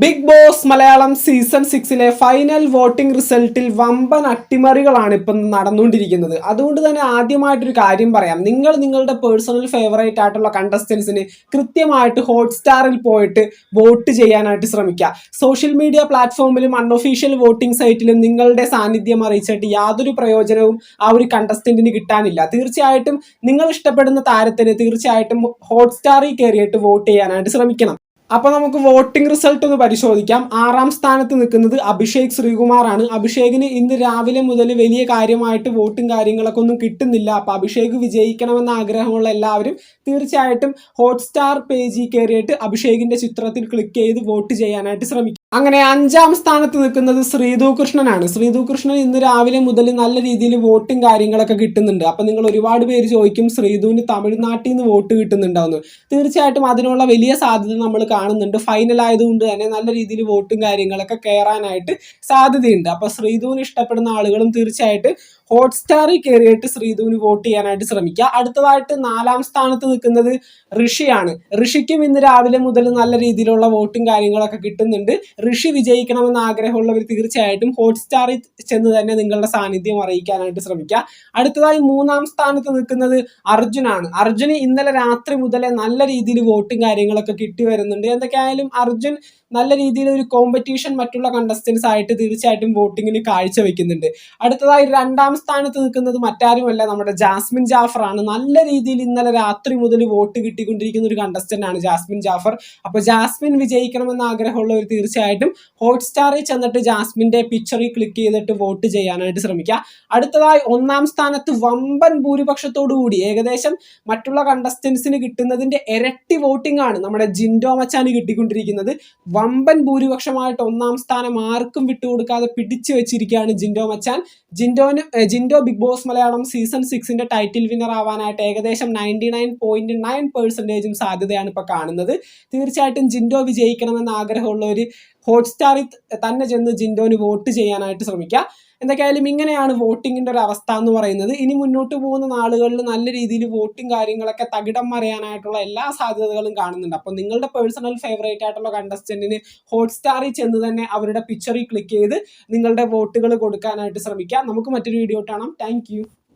Big boss Malayalam season സിക്സിലെ final voting റിസൾട്ടിൽ വമ്പൻ അട്ടിമറികളാണ് ഇപ്പം നടന്നുകൊണ്ടിരിക്കുന്നത്. അതുകൊണ്ട് തന്നെ ആദ്യമായിട്ടൊരു കാര്യം പറയാം. നിങ്ങൾ നിങ്ങളുടെ പേഴ്സണൽ ഫേവറേറ്റ് ആയിട്ടുള്ള കണ്ടസ്റ്റൻസിന് കൃത്യമായിട്ട് ഹോട്ട്സ്റ്റാറിൽ പോയിട്ട് വോട്ട് ചെയ്യാനായിട്ട് ശ്രമിക്കുക. സോഷ്യൽ മീഡിയ പ്ലാറ്റ്ഫോമിലും അൺഒഫീഷ്യൽ വോട്ടിംഗ് സൈറ്റിലും നിങ്ങളുടെ സാന്നിധ്യം അറിയിച്ചിട്ട് യാതൊരു പ്രയോജനവും ആ ഒരു കണ്ടസ്റ്റന്റിന് കിട്ടാനില്ല. തീർച്ചയായിട്ടും നിങ്ങൾ ഇഷ്ടപ്പെടുന്ന താരത്തിന് തീർച്ചയായിട്ടും ഹോട്ട്സ്റ്റാറിൽ കയറിയിട്ട് വോട്ട് ചെയ്യാനായിട്ട് ശ്രമിക്കണം. അപ്പൊ നമുക്ക് വോട്ടിംഗ് റിസൾട്ട് ഒന്ന് പരിശോധിക്കാം. ആറാം സ്ഥാനത്ത് നിൽക്കുന്നത് അഭിഷേക് ശ്രീകുമാർ ആണ് അഭിഷേകിന് ഇന്ന് രാവിലെ മുതൽ വലിയ കാര്യമായിട്ട് വോട്ടും കാര്യങ്ങളൊക്കെ ഒന്നും കിട്ടുന്നില്ല. അപ്പൊ അഭിഷേക് വിജയിക്കണമെന്ന ആഗ്രഹമുള്ള എല്ലാവരും തീർച്ചയായിട്ടും ഹോട്ട്സ്റ്റാർ പേജിൽ കയറിയിട്ട് അഭിഷേകിന്റെ ചിത്രത്തിൽ ക്ലിക്ക് ചെയ്ത് വോട്ട് ചെയ്യാനായിട്ട് ശ്രമിക്കും. അങ്ങനെ അഞ്ചാം സ്ഥാനത്ത് നിൽക്കുന്നത് ശ്രീധു കൃഷ്ണനാണ്. ശ്രീധു കൃഷ്ണൻ ഇന്ന് രാവിലെ മുതൽ നല്ല രീതിയിൽ വോട്ടും കാര്യങ്ങളൊക്കെ കിട്ടുന്നുണ്ട്. അപ്പം നിങ്ങൾ ഒരുപാട് പേര് ചോദിക്കും ശ്രീതുവിന് തമിഴ്നാട്ടിൽ നിന്ന് വോട്ട് കിട്ടുന്നുണ്ടാവുന്നു തീർച്ചയായിട്ടും അതിനുള്ള വലിയ സാധ്യത നമ്മൾ കാണുന്നുണ്ട്. ഫൈനൽ ആയതുകൊണ്ട് തന്നെ നല്ല രീതിയിൽ വോട്ടും കാര്യങ്ങളൊക്കെ കയറാനായിട്ട് സാധ്യതയുണ്ട്. അപ്പോൾ ശ്രീധുവിന് ഇഷ്ടപ്പെടുന്ന ആളുകളും തീർച്ചയായിട്ടും ഹോട്ട്സ്റ്റാറിൽ കയറിയിട്ട് ശ്രീധുവിന് വോട്ട് ചെയ്യാനായിട്ട് ശ്രമിക്കുക. അടുത്തതായിട്ട് നാലാം സ്ഥാനത്ത് നിൽക്കുന്നത് ഋഷിയാണ്. ഋഷിക്കും ഇന്ന് രാവിലെ മുതൽ നല്ല രീതിയിലുള്ള വോട്ടും കാര്യങ്ങളൊക്കെ കിട്ടുന്നുണ്ട്. ഋഷി വിജയിക്കണമെന്ന് ആഗ്രഹമുള്ളവർ തീർച്ചയായിട്ടും ഹോട്ട്സ്റ്റാറിൽ ചെന്ന് തന്നെ നിങ്ങളുടെ സാന്നിധ്യം അറിയിക്കാനായിട്ട് ശ്രമിക്കുക. അടുത്തതായി മൂന്നാം സ്ഥാനത്ത് നിൽക്കുന്നത് അർജുനാണ്. അർജുന് ഇന്നലെ രാത്രി മുതലേ നല്ല രീതിയിൽ വോട്ടും കാര്യങ്ങളൊക്കെ കിട്ടി വരുന്നുണ്ട്. എന്തൊക്കെയായാലും അർജുൻ നല്ല രീതിയിൽ ഒരു കോമ്പറ്റീഷൻ മറ്റുള്ള കണ്ടസ്റ്റൻസ് ആയിട്ട് തീർച്ചയായിട്ടും വോട്ടിങ്ങിന് കാഴ്ചവെക്കുന്നുണ്ട്. അടുത്തതായി രണ്ടാം സ്ഥാനത്ത് നിൽക്കുന്നത് മറ്റാരുമല്ല നമ്മുടെ ജാസ്മിൻ ജാഫർ ആണ് നല്ല രീതിയിൽ ഇന്നലെ രാത്രി മുതൽ വോട്ട് കിട്ടിക്കൊണ്ടിരിക്കുന്ന ഒരു കണ്ടസ്റ്റന്റ് ആണ് ജാസ്മിൻ ജാഫർ. അപ്പൊ ജാസ്മിൻ വിജയിക്കണമെന്ന് ആഗ്രഹമുള്ളവർ തീർച്ചയായിട്ടും ഹോട്ട്സ്റ്റാറിൽ ചെന്നിട്ട് ജാസ്മിന്റെ പിക്ചറിൽ ക്ലിക്ക് ചെയ്തിട്ട് വോട്ട് ചെയ്യാനായിട്ട് ശ്രമിക്കുക. അടുത്തതായി ഒന്നാം സ്ഥാനത്ത് വമ്പൻ ഭൂരിപക്ഷത്തോടു കൂടി ഏകദേശം മറ്റുള്ള കണ്ടസ്റ്റൻസിന് കിട്ടുന്നതിന്റെ ഇരട്ടി വോട്ടിംഗ് ആണ് നമ്മുടെ ജിൻഡോ മച്ചാന് കിട്ടിക്കൊണ്ടിരിക്കുന്നത്. വമ്പൻ ഭൂരിപക്ഷമായിട്ട് ഒന്നാം സ്ഥാനം ആർക്കും വിട്ടുകൊടുക്കാതെ പിടിച്ചു വെച്ചിരിക്കുകയാണ് ജിൻഡോ മച്ചാൻ. ജിൻഡോന് Jinto Bigg Boss Malayalam season സിക്സിന്റെ title winner ആവാനായിട്ട് ഏകദേശം നയന്റി നയൻ പോയിന്റ് നയൻ പെർസെന്റേജും സാധ്യതയാണ് ഇപ്പോൾ കാണുന്നത്. തീർച്ചയായിട്ടും ജിൻഡോ വിജയിക്കണമെന്ന് ആഗ്രഹമുള്ളവർ ഹോട്ട്സ്റ്റാറിൽ തന്നെ ചെന്ന് ജിൻഡോന് വോട്ട് ചെയ്യാനായിട്ട് ശ്രമിക്കുക എന്തൊക്കെയായാലും ഇങ്ങനെയാണ് വോട്ടിങ്ങിന്റെ ഒരു അവസ്ഥ എന്ന് പറയുന്നത്. ഇനി മുന്നോട്ട് പോകുന്ന നാളുകളിൽ നല്ല രീതിയിൽ വോട്ടും കാര്യങ്ങളൊക്കെ തകിടം മറിയാനായിട്ടുള്ള എല്ലാ സാധ്യതകളും കാണുന്നുണ്ട്. അപ്പോൾ നിങ്ങളുടെ പേഴ്സണൽ ഫേവറേറ്റ് ആയിട്ടുള്ള കണ്ടസ്റ്റന്റിന് ഹോട്ട്സ്റ്റാറിൽ ചെന്ന് തന്നെ അവരുടെ പിക്ചറിൽ ക്ലിക്ക് ചെയ്ത് നിങ്ങളുടെ വോട്ടുകൾ കൊടുക്കാനായിട്ട് ശ്രമിക്കുക നമുക്ക് മറ്റൊരു വീഡിയോ കാണാം. താങ്ക്